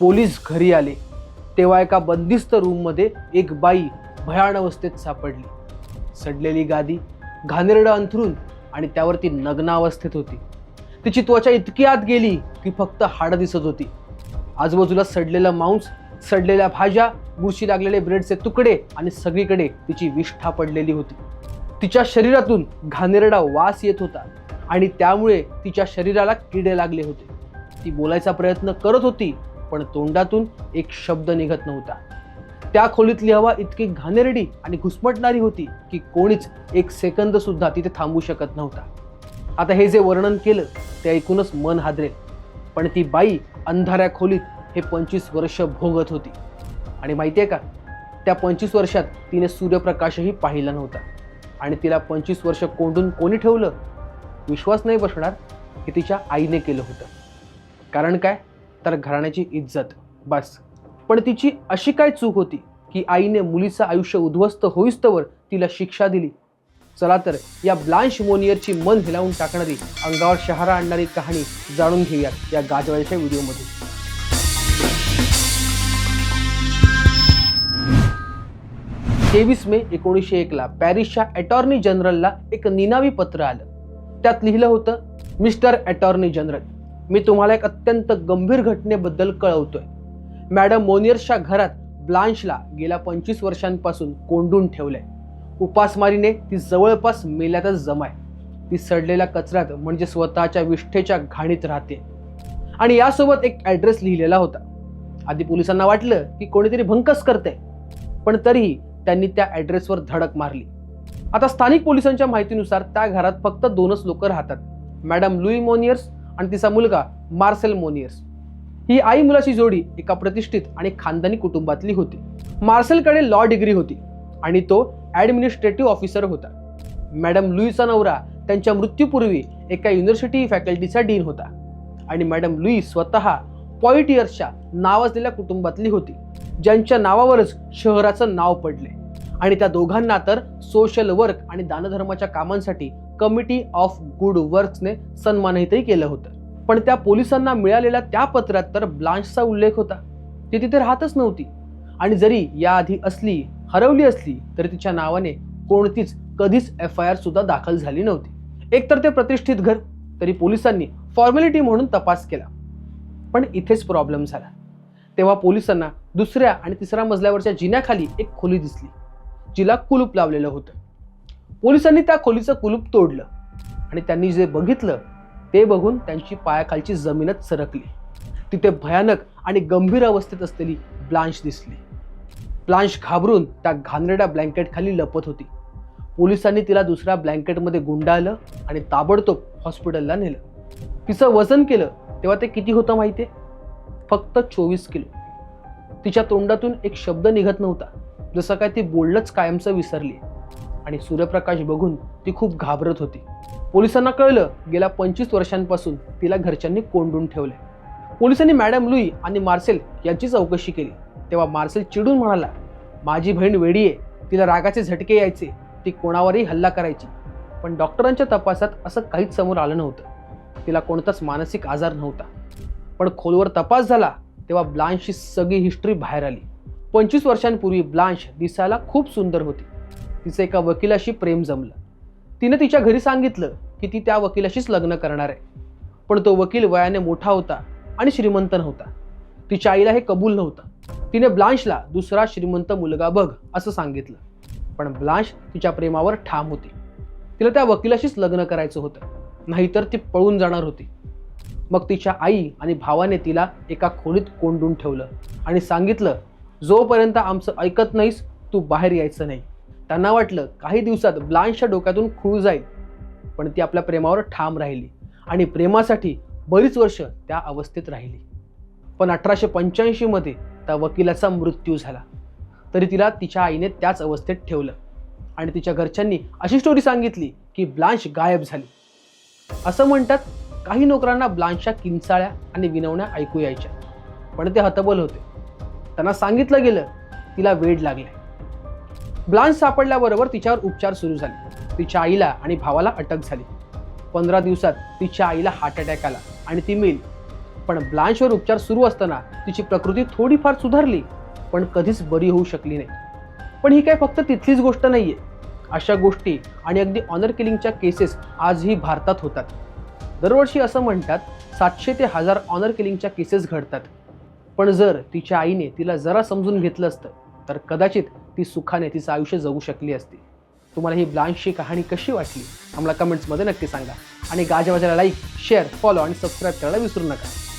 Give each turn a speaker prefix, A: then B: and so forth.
A: Police घरी आले. तेव्हा एका बंदिस्त रूममध्ये एक बाई भयान अवस्थेत सापडली. सडलेली गादी घाणेरडं अंथरून आणि त्यावर ती नग्नावस्थेत होती. तिची त्वचा इतकी आत गेली की फक्त हाडं दिसत होती. आजूबाजूला सडलेलं मांस सडलेल्या भाज्या बुरशी लागलेले ब्रेडचे तुकडे आणि सगळीकडे तिची विष्ठा पडलेली होती. तिच्या शरीरातून घाणेरडा वास येत होता आणि त्यामुळे तिच्या शरीराला किडे लागले होते. ती बोलायचा प्रयत्न करत होती पण तोंडातून एक शब्द निघत नव्हता. त्या खोलीतली हवा इतकी घाणेरडी आणि घुसमटणारी होती की कोणीच एक सेकंद सुद्धा तिथे थांबू शकत नव्हता. आता हे जे वर्णन केलं ते ऐकूनच मन हादरेल. पण ती बाई अंधाऱ्या खोलीत हे पंचवीस वर्ष भोगत होती. आणि माहिती आहे का? त्या पंचवीस वर्षात तिने सूर्यप्रकाशही पाहिला नव्हता. आणि तिला पंचवीस वर्ष कोंडून कोणी ठेवलं? विश्वास नाही बसणार हे तिच्या आईने केलं होतं. कारण काय? तर घराण्याची इज्जत. बस. पण तिची अशी काय चूक होती की आईने मुलीचं आयुष्य उद्ध्वस्त होईस्तवर तिला शिक्षा दिली? चला तर या ब्लांश मोनियरची मन हिलावून टाकणारी अंगावर शहारा आणणारी कहाणी जाणून घेऊयात या गाजवायच्या व्हिडिओमध्ये. तेवीस मे एकोणीसशे एकला पॅरिसच्या अटॉर्नी जनरलला एक निनावी पत्र आलं. त्यात लिहिलं होतं मिस्टर अटॉर्नी जनरल मी तुम्हाला एक अत्यंत गंभीर घटनेबद्दल कळवतोय. मॅडम मोनियर्सच्या घरात ब्लांशला गेल्या पंचवीस वर्षांपासून कोंडून ठेवलंय. उपासमारीने ती जवळपास मेल्यातच जमाय. ती सडलेल्या कचऱ्यात म्हणजे स्वतःच्या विष्ठेच्या घाणीत राहते. आणि यासोबत एक ॲड्रेस लिहिलेला होता. आधी पोलिसांना वाटलं की कोणीतरी भंकस करते पण तरीही त्यांनी त्या ॲड्रेसवर धडक मारली. आता स्थानिक पोलिसांच्या माहितीनुसार त्या घरात फक्त दोनच लोक राहतात. मॅडम लुई मोनियर्स आणि तिचा मुलगा मार्सेल मोनियर्स. ही आई मुलाची जोडी एका प्रतिष्ठित आणि खानदानी कुटुंबातली होती. मार्सेलकडे लॉ डिग्री होती आणि तो ॲडमिनिस्ट्रेटिव्ह ऑफिसर होता. मॅडम लुईचा नवरा त्यांच्या मृत्यूपूर्वी एका युनिव्हर्सिटी फॅकल्टीचा डीन होता आणि मॅडम लुई स्वतः पॉइटियर्सच्या नावाजलेल्या कुटुंबातली होती ज्यांच्या नावावरच शहराचं नाव पडले. आणि त्या दोघांना तर सोशल वर्क आणि दानधर्माच्या कामांसाठी कमिटी ऑफ गुड वर्क्सने सन्मानितही केलं होतं. पण त्या पोलिसांना मिळालेल्या त्या पत्रात तर ब्लांचचा उल्लेख होता. ती तिथे राहतच नव्हती. आणि जरी याआधी असली हरवली असली तरी तिच्या नावाने कोणतीच कधीच एफ आय आर सुद्धा दाखल झाली नव्हती. एकतर ते प्रतिष्ठित घर तरी पोलिसांनी फॉर्मॅलिटी म्हणून तपास केला. पण इथेच प्रॉब्लेम झाला. तेव्हा पोलिसांना दुसऱ्या आणि तिसऱ्या मजल्यावरच्या जिन्याखाली एक खोली दिसली जिला कुलूप लावलेलं होतं. पोलिसांनी त्या खोलीचं कुलूप तोडलं आणि त्यांनी जे बघितलं ते बघून त्यांची पायाखालची जमीनच सरकली. तिथे भयानक आणि गंभीर अवस्थेत असलेली ब्लांश दिसली. ब्लांश घाबरून त्या घाणेरड्या ब्लँकेटखाली लपत होती. पोलिसांनी तिला दुसऱ्या ब्लँकेटमध्ये गुंडाळलं आणि ताबडतोब हॉस्पिटलला नेलं. तिचं वजन केलं तेव्हा ते किती होतं माहिती आहे फक्त चोवीस किलो. तिच्या तोंडातून एक शब्द निघत नव्हता जसं काय ती बोलणंच कायमचं विसरली आणि सूर्यप्रकाश बघून ती खूप घाबरत होती. पोलिसांना कळलं गेल्या पंचवीस वर्षांपासून तिला घरच्यांनी कोंडून ठेवले पोलिसांनी मॅडम लुई आणि मार्सेल यांची चौकशी केली. तेव्हा मार्सेल चिडून म्हणाला माझी बहीण वेडी आहे तिला रागाचे झटके यायचे ती कोणावरही हल्ला करायची. पण डॉक्टरांच्या तपासात असं काहीच समोर आलं नव्हतं. तिला कोणताच मानसिक आजार नव्हता. पण खोलवर तपास झाला तेव्हा ब्लांशची सगळी हिस्ट्री बाहेर आली. पंचवीस वर्षांपूर्वी ब्लांश दिसायला खूप सुंदर होती. तिचं एका वकिलाशी प्रेम जमलं. तिने तिच्या घरी सांगितलं की ती त्या वकिलाशीच लग्न करणार आहे. पण तो वकील वयाने मोठा होता आणि श्रीमंत नव्हता. तिच्या आईला हे कबूल नव्हतं. तिने ब्लांशला दुसरा श्रीमंत मुलगा बघ असं सांगितलं. पण ब्लांश तिच्या प्रेमावर ठाम होती. तिला त्या वकिलाशीच लग्न करायचं होतं. नाहीतर ती पळून जाणार होती. मग तिच्या आई आणि भावाने तिला एका खोलीत कोंडून ठेवलं आणि सांगितलं जोपर्यंत आमचं ऐकत नाहीस तू बाहेर यायचं नाही. त्यांना वाटलं काही दिवसात ब्लांशच्या डोक्यातून खूळ जाईल पण ती आपल्या प्रेमावर ठाम राहिली आणि प्रेमासाठी बरीच वर्ष त्या अवस्थेत राहिली. पण अठराशे पंच्याऐंशीमध्ये त्या वकिलाचा मृत्यू झाला. तरी तिला तिच्या आईने त्याच अवस्थेत ठेवलं आणि तिच्या घरच्यांनी अशी स्टोरी सांगितली की ब्लांश गायब झाली. असं म्हणतात काही नोकरांना ब्लांशच्या किंचाळ्या आणि विनवण्या ऐकू यायच्या पण ते हतबल होते. त्यांना सांगितलं गेलं तिला वेड लागले ब्लांश सापडल्याबरोबर तिच्यावर उपचार सुरू झाले. तिच्या आईला आणि भावाला अटक झाली. पंधरा दिवसात तिच्या आईला हार्ट अटॅक आला आणि ती मेली. पण ब्लांशवर उपचार सुरू असताना तिची प्रकृती थोडीफार सुधारली पण कधीच बरी होऊ शकली नाही. पण ही काय फक्त तिथलीच गोष्ट नाहीये. अशा गोष्टी आणि अगदी ऑनर किलिंगच्या केसेस आजही भारतात होतात. दरवर्षी असं म्हणतात सातशे ते हजार ऑनर किलिंगच्या केसेस घडतात. पण जर तिच्या आईने तिला जरा समजून घेतलं असतं तर कदाचित ती सुखाने तिचं आयुष्य जगू शकली असती. तुम्हाला ही ब्लांशची कहाणी कशी वाटली? आम्हाला कमेंट्समध्ये नक्की सांगा. आणि गाजावाजाला लाईक शेअर फॉलो आणि सबस्क्राईब करायला विसरू नका.